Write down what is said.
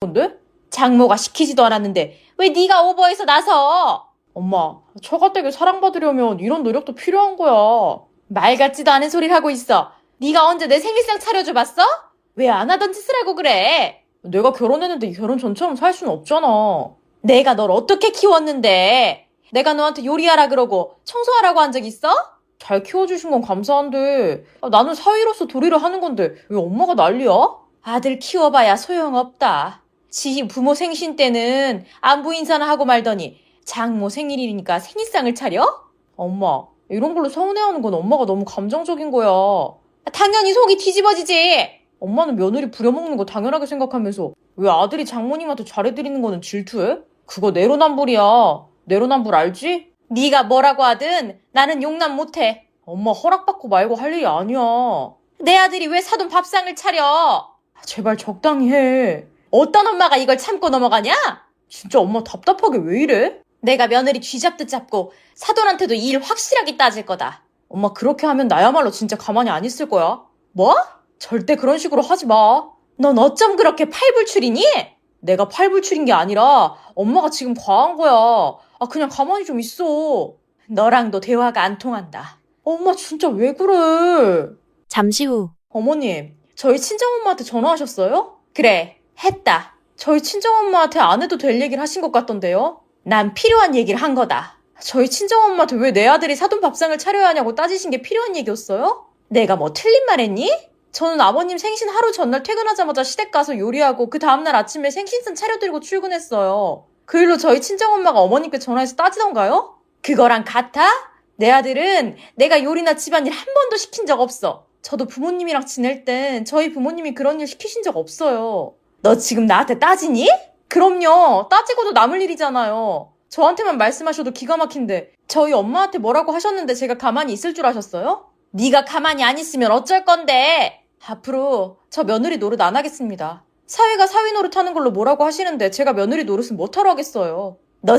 건데? 장모가 시키지도 않았는데 왜 네가 오버해서 나서? 엄마, 처가 댁에 사랑받으려면 이런 노력도 필요한 거야. 말 같지도 않은 소리를 하고 있어. 네가 언제 내 생일상 차려줘 봤어? 왜 안 하던 짓을 하고 그래? 내가 결혼했는데 결혼 전처럼 살 수는 없잖아. 내가 널 어떻게 키웠는데? 내가 너한테 요리하라 그러고 청소하라고 한 적 있어? 잘 키워주신 건 감사한데 아, 나는 사위로서 도리를 하는 건데 왜 엄마가 난리야? 아들 키워봐야 소용없다. 지 부모 생신 때는 안부 인사나 하고 말더니 장모 생일이니까 생일상을 차려? 엄마, 이런 걸로 서운해하는 건 엄마가 너무 감정적인 거야. 당연히 속이 뒤집어지지. 엄마는 며느리 부려먹는 거 당연하게 생각하면서 왜 아들이 장모님한테 잘해드리는 거는 질투해? 그거 내로남불이야. 내로남불 알지? 네가 뭐라고 하든 나는 용납 못해. 엄마 허락받고 말고 할 일이 아니야. 내 아들이 왜 사돈 밥상을 차려? 아, 제발 적당히 해. 어떤 엄마가 이걸 참고 넘어가냐? 진짜 엄마 답답하게 왜 이래? 내가 며느리 쥐잡듯 잡고 사돈한테도 일 확실하게 따질 거다. 엄마 그렇게 하면 나야말로 진짜 가만히 안 있을 거야. 뭐? 절대 그런 식으로 하지 마. 넌 어쩜 그렇게 팔불출이니? 내가 팔불출인 게 아니라 엄마가 지금 과한 거야. 아 그냥 가만히 좀 있어. 너랑도 대화가 안 통한다. 엄마 진짜 왜 그래? 잠시 후 어머님, 저희 친정엄마한테 전화하셨어요? 그래, 했다. 저희 친정엄마한테 안 해도 될 얘기를 하신 것 같던데요? 난 필요한 얘기를 한 거다. 저희 친정엄마한테 왜 내 아들이 사돈 밥상을 차려야 하냐고 따지신 게 필요한 얘기였어요? 내가 뭐 틀린 말 했니? 저는 아버님 생신 하루 전날 퇴근하자마자 시댁 가서 요리하고 그 다음날 아침에 생신상 차려드리고 출근했어요. 그 일로 저희 친정엄마가 어머님께 전화해서 따지던가요? 그거랑 같아? 내 아들은 내가 요리나 집안일 한 번도 시킨 적 없어. 저도 부모님이랑 지낼 땐 저희 부모님이 그런 일 시키신 적 없어요. 너 지금 나한테 따지니? 그럼요. 따지고도 남을 일이잖아요. 저한테만 말씀하셔도 기가 막힌데 저희 엄마한테 뭐라고 하셨는데 제가 가만히 있을 줄 아셨어요? 네가 가만히 안 있으면 어쩔 건데. 앞으로 저 며느리 노릇 안 하겠습니다. 사위가 사위 노릇 하는 걸로 뭐라고 하시는데 제가 며느리 노릇은 못하러 하겠어요. 너